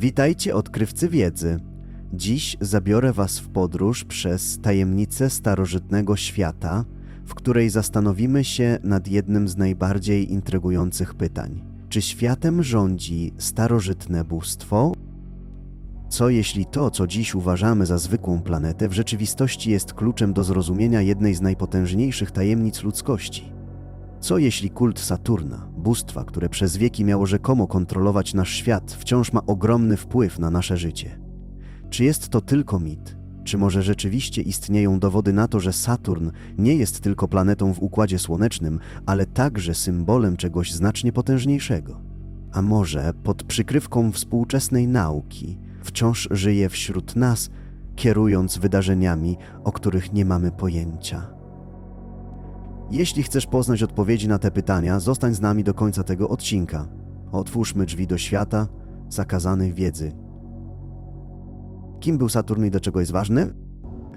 Witajcie, odkrywcy wiedzy. Dziś zabiorę Was w podróż przez tajemnice starożytnego świata, w której zastanowimy się nad jednym z najbardziej intrygujących pytań. Czy światem rządzi starożytne bóstwo? Co jeśli to, co dziś uważamy za zwykłą planetę, w rzeczywistości jest kluczem do zrozumienia jednej z najpotężniejszych tajemnic ludzkości? Co jeśli kult Saturna, bóstwa, które przez wieki miało rzekomo kontrolować nasz świat, wciąż ma ogromny wpływ na nasze życie? Czy jest to tylko mit? Czy może rzeczywiście istnieją dowody na to, że Saturn nie jest tylko planetą w układzie słonecznym, ale także symbolem czegoś znacznie potężniejszego? A może pod przykrywką współczesnej nauki wciąż żyje wśród nas, kierując wydarzeniami, o których nie mamy pojęcia? Jeśli chcesz poznać odpowiedzi na te pytania, zostań z nami do końca tego odcinka. Otwórzmy drzwi do świata zakazanej wiedzy. Kim był Saturn i dlaczego jest ważny?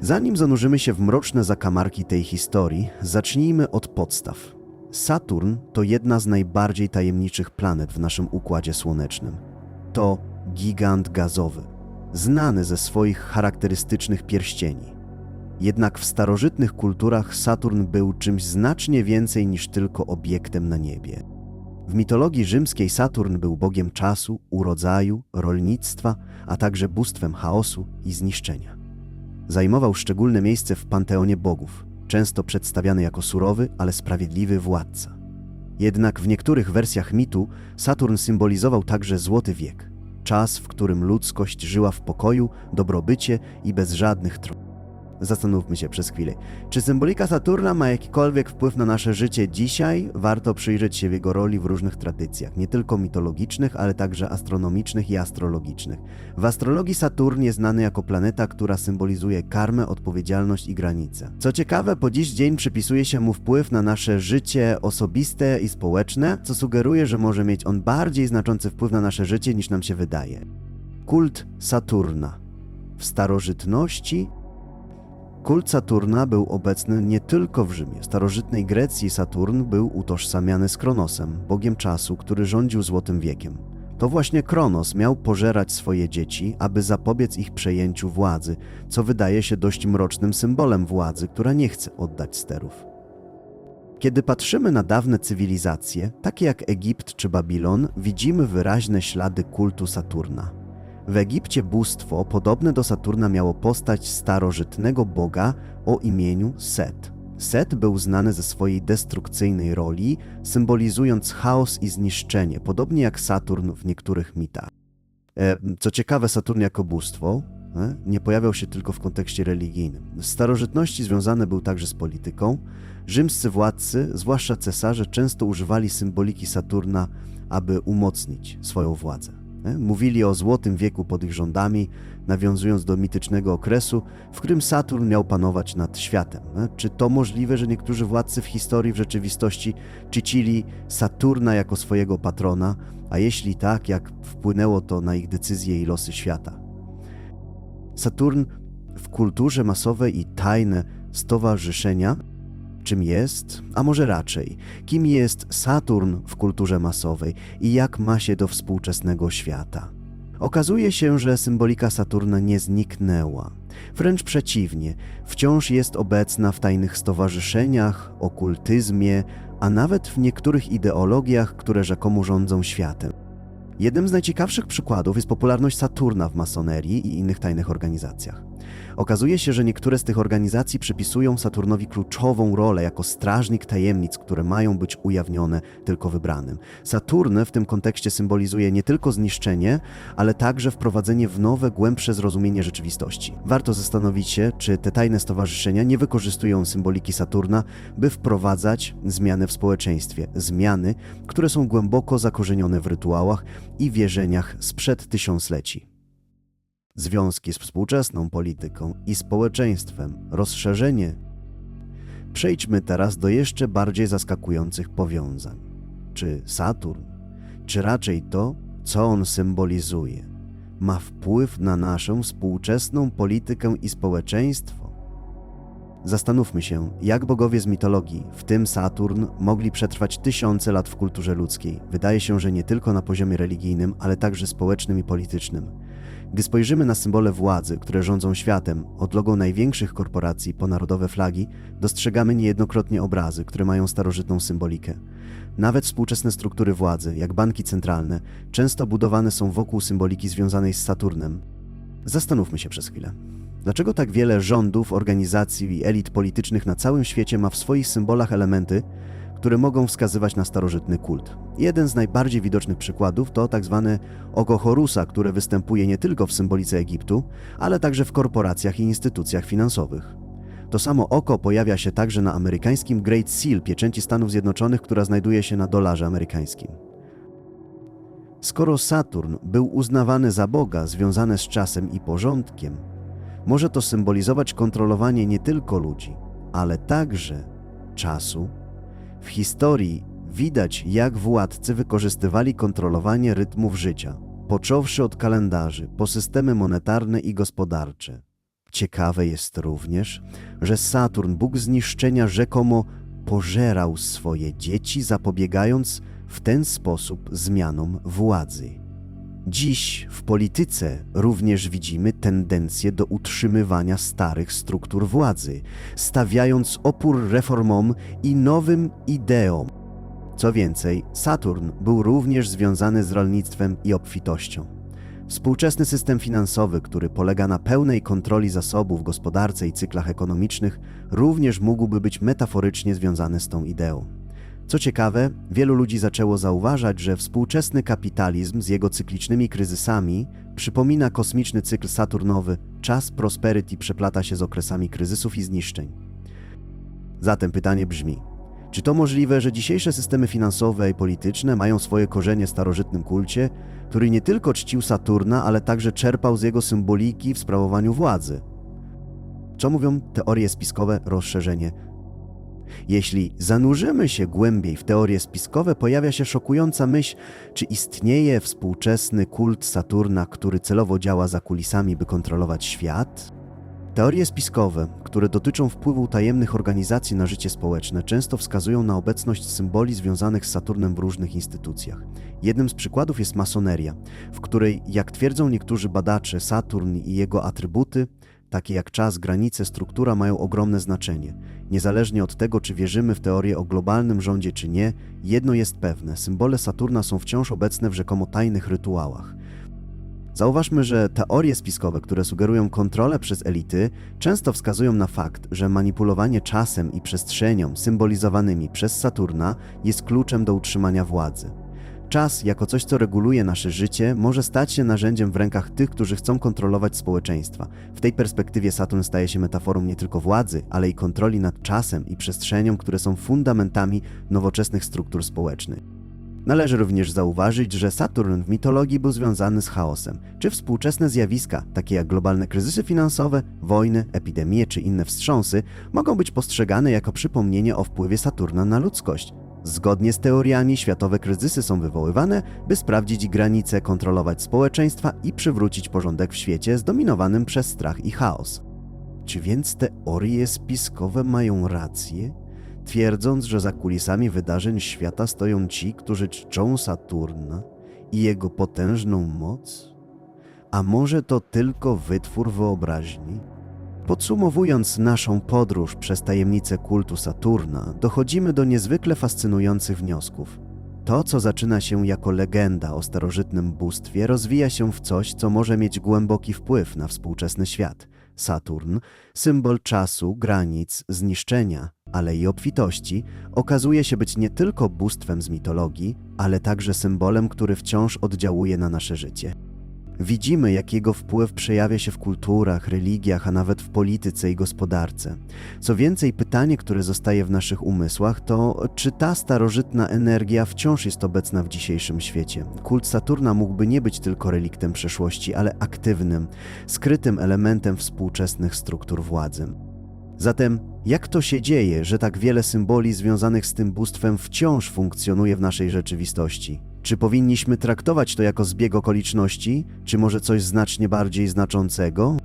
Zanim zanurzymy się w mroczne zakamarki tej historii, zacznijmy od podstaw. Saturn to jedna z najbardziej tajemniczych planet w naszym układzie słonecznym. To gigant gazowy, znany ze swoich charakterystycznych pierścieni. Jednak w starożytnych kulturach Saturn był czymś znacznie więcej niż tylko obiektem na niebie. W mitologii rzymskiej Saturn był bogiem czasu, urodzaju, rolnictwa, a także bóstwem chaosu i zniszczenia. Zajmował szczególne miejsce w panteonie bogów, często przedstawiany jako surowy, ale sprawiedliwy władca. Jednak w niektórych wersjach mitu Saturn symbolizował także złoty wiek, czas, w którym ludzkość żyła w pokoju, dobrobycie i bez żadnych trudności. Zastanówmy się przez chwilę. Czy symbolika Saturna ma jakikolwiek wpływ na nasze życie dzisiaj? Warto przyjrzeć się jego roli w różnych tradycjach, nie tylko mitologicznych, ale także astronomicznych i astrologicznych. W astrologii Saturn jest znany jako planeta, która symbolizuje karmę, odpowiedzialność i granice. Co ciekawe, po dziś dzień przypisuje się mu wpływ na nasze życie osobiste i społeczne, co sugeruje, że może mieć on bardziej znaczący wpływ na nasze życie niż nam się wydaje. Kult Saturna. W starożytności Kult Saturna był obecny nie tylko w Rzymie. W starożytnej Grecji Saturn był utożsamiany z Kronosem, bogiem czasu, który rządził Złotym Wiekiem. To właśnie Kronos miał pożerać swoje dzieci, aby zapobiec ich przejęciu władzy, co wydaje się dość mrocznym symbolem władzy, która nie chce oddać sterów. Kiedy patrzymy na dawne cywilizacje, takie jak Egipt czy Babilon, widzimy wyraźne ślady kultu Saturna. W Egipcie bóstwo podobne do Saturna miało postać starożytnego boga o imieniu Set. Set był znany ze swojej destrukcyjnej roli, symbolizując chaos i zniszczenie, podobnie jak Saturn w niektórych mitach. E, co ciekawe, Saturn jako bóstwo e, nie pojawiał się tylko w kontekście religijnym. W starożytności związany był także z polityką. Rzymscy władcy, zwłaszcza cesarze, często używali symboliki Saturna, aby umocnić swoją władzę. Mówili o złotym wieku pod ich rządami, nawiązując do mitycznego okresu, w którym Saturn miał panować nad światem. Czy to możliwe, że niektórzy władcy w historii w rzeczywistości czcili Saturna jako swojego patrona, a jeśli tak, jak wpłynęło to na ich decyzje i losy świata? Saturn w kulturze masowej i tajne stowarzyszenia czym jest, a może raczej, kim jest Saturn w kulturze masowej i jak ma się do współczesnego świata. Okazuje się, że symbolika Saturna nie zniknęła. Wręcz przeciwnie, wciąż jest obecna w tajnych stowarzyszeniach, okultyzmie, a nawet w niektórych ideologiach, które rzekomo rządzą światem. Jednym z najciekawszych przykładów jest popularność Saturna w masonerii i innych tajnych organizacjach. Okazuje się, że niektóre z tych organizacji przypisują Saturnowi kluczową rolę jako strażnik tajemnic, które mają być ujawnione tylko wybranym. Saturn w tym kontekście symbolizuje nie tylko zniszczenie, ale także wprowadzenie w nowe, głębsze zrozumienie rzeczywistości. Warto zastanowić się, czy te tajne stowarzyszenia nie wykorzystują symboliki Saturna, by wprowadzać zmiany w społeczeństwie. Zmiany, które są głęboko zakorzenione w rytuałach i wierzeniach sprzed tysiącleci związki z współczesną polityką i społeczeństwem, rozszerzenie. Przejdźmy teraz do jeszcze bardziej zaskakujących powiązań. Czy Saturn, czy raczej to, co on symbolizuje, ma wpływ na naszą współczesną politykę i społeczeństwo? Zastanówmy się, jak bogowie z mitologii, w tym Saturn, mogli przetrwać tysiące lat w kulturze ludzkiej. Wydaje się, że nie tylko na poziomie religijnym, ale także społecznym i politycznym. Gdy spojrzymy na symbole władzy, które rządzą światem, od logo największych korporacji po narodowe flagi, dostrzegamy niejednokrotnie obrazy, które mają starożytną symbolikę. Nawet współczesne struktury władzy, jak banki centralne, często budowane są wokół symboliki związanej z Saturnem. Zastanówmy się przez chwilę. Dlaczego tak wiele rządów, organizacji i elit politycznych na całym świecie ma w swoich symbolach elementy, które mogą wskazywać na starożytny kult? Jeden z najbardziej widocznych przykładów to tzw. oko Horusa, które występuje nie tylko w symbolice Egiptu, ale także w korporacjach i instytucjach finansowych. To samo oko pojawia się także na amerykańskim Great Seal pieczęci Stanów Zjednoczonych, która znajduje się na dolarze amerykańskim. Skoro Saturn był uznawany za Boga związane z czasem i porządkiem, może to symbolizować kontrolowanie nie tylko ludzi, ale także czasu. W historii widać, jak władcy wykorzystywali kontrolowanie rytmów życia, począwszy od kalendarzy, po systemy monetarne i gospodarcze. Ciekawe jest również, że Saturn, Bóg zniszczenia, rzekomo pożerał swoje dzieci, zapobiegając w ten sposób zmianom władzy. Dziś w polityce również widzimy tendencję do utrzymywania starych struktur władzy, stawiając opór reformom i nowym ideom. Co więcej, Saturn był również związany z rolnictwem i obfitością. Współczesny system finansowy, który polega na pełnej kontroli zasobów w gospodarce i cyklach ekonomicznych, również mógłby być metaforycznie związany z tą ideą. Co ciekawe, wielu ludzi zaczęło zauważać, że współczesny kapitalizm z jego cyklicznymi kryzysami przypomina kosmiczny cykl Saturnowy. Czas prosperity przeplata się z okresami kryzysów i zniszczeń. Zatem pytanie brzmi: czy to możliwe, że dzisiejsze systemy finansowe i polityczne mają swoje korzenie w starożytnym kulcie, który nie tylko czcił Saturna, ale także czerpał z jego symboliki w sprawowaniu władzy? Co mówią teorie spiskowe rozszerzenie jeśli zanurzymy się głębiej w teorie spiskowe, pojawia się szokująca myśl, czy istnieje współczesny kult Saturna, który celowo działa za kulisami, by kontrolować świat? Teorie spiskowe, które dotyczą wpływu tajemnych organizacji na życie społeczne, często wskazują na obecność symboli związanych z Saturnem w różnych instytucjach. Jednym z przykładów jest masoneria, w której, jak twierdzą niektórzy badacze, Saturn i jego atrybuty takie jak czas, granice, struktura mają ogromne znaczenie. Niezależnie od tego, czy wierzymy w teorię o globalnym rządzie, czy nie, jedno jest pewne: symbole Saturna są wciąż obecne w rzekomo tajnych rytuałach. Zauważmy, że teorie spiskowe, które sugerują kontrolę przez elity, często wskazują na fakt, że manipulowanie czasem i przestrzenią symbolizowanymi przez Saturna jest kluczem do utrzymania władzy. Czas, jako coś, co reguluje nasze życie, może stać się narzędziem w rękach tych, którzy chcą kontrolować społeczeństwa. W tej perspektywie Saturn staje się metaforą nie tylko władzy, ale i kontroli nad czasem i przestrzenią, które są fundamentami nowoczesnych struktur społecznych. Należy również zauważyć, że Saturn w mitologii był związany z chaosem. Czy współczesne zjawiska, takie jak globalne kryzysy finansowe, wojny, epidemie czy inne wstrząsy, mogą być postrzegane jako przypomnienie o wpływie Saturna na ludzkość? Zgodnie z teoriami, światowe kryzysy są wywoływane, by sprawdzić granice, kontrolować społeczeństwa i przywrócić porządek w świecie zdominowanym przez strach i chaos. Czy więc teorie spiskowe mają rację, twierdząc, że za kulisami wydarzeń świata stoją ci, którzy czczą Saturna i jego potężną moc? A może to tylko wytwór wyobraźni? Podsumowując naszą podróż przez tajemnice kultu Saturna, dochodzimy do niezwykle fascynujących wniosków. To, co zaczyna się jako legenda o starożytnym bóstwie, rozwija się w coś, co może mieć głęboki wpływ na współczesny świat. Saturn, symbol czasu, granic, zniszczenia, ale i obfitości, okazuje się być nie tylko bóstwem z mitologii, ale także symbolem, który wciąż oddziałuje na nasze życie. Widzimy, jak jego wpływ przejawia się w kulturach, religiach, a nawet w polityce i gospodarce. Co więcej, pytanie, które zostaje w naszych umysłach, to czy ta starożytna energia wciąż jest obecna w dzisiejszym świecie? Kult Saturna mógłby nie być tylko reliktem przeszłości, ale aktywnym, skrytym elementem współczesnych struktur władzy. Zatem, jak to się dzieje, że tak wiele symboli związanych z tym bóstwem wciąż funkcjonuje w naszej rzeczywistości? Czy powinniśmy traktować to jako zbieg okoliczności, czy może coś znacznie bardziej znaczącego?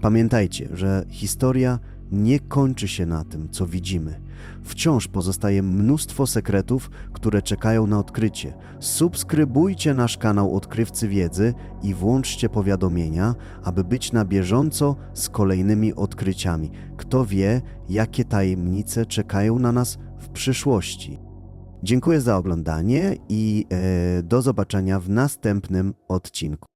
Pamiętajcie, że historia nie kończy się na tym, co widzimy. Wciąż pozostaje mnóstwo sekretów, które czekają na odkrycie. Subskrybujcie nasz kanał Odkrywcy Wiedzy i włączcie powiadomienia, aby być na bieżąco z kolejnymi odkryciami. Kto wie, jakie tajemnice czekają na nas w przyszłości. Dziękuję za oglądanie i e, do zobaczenia w następnym odcinku.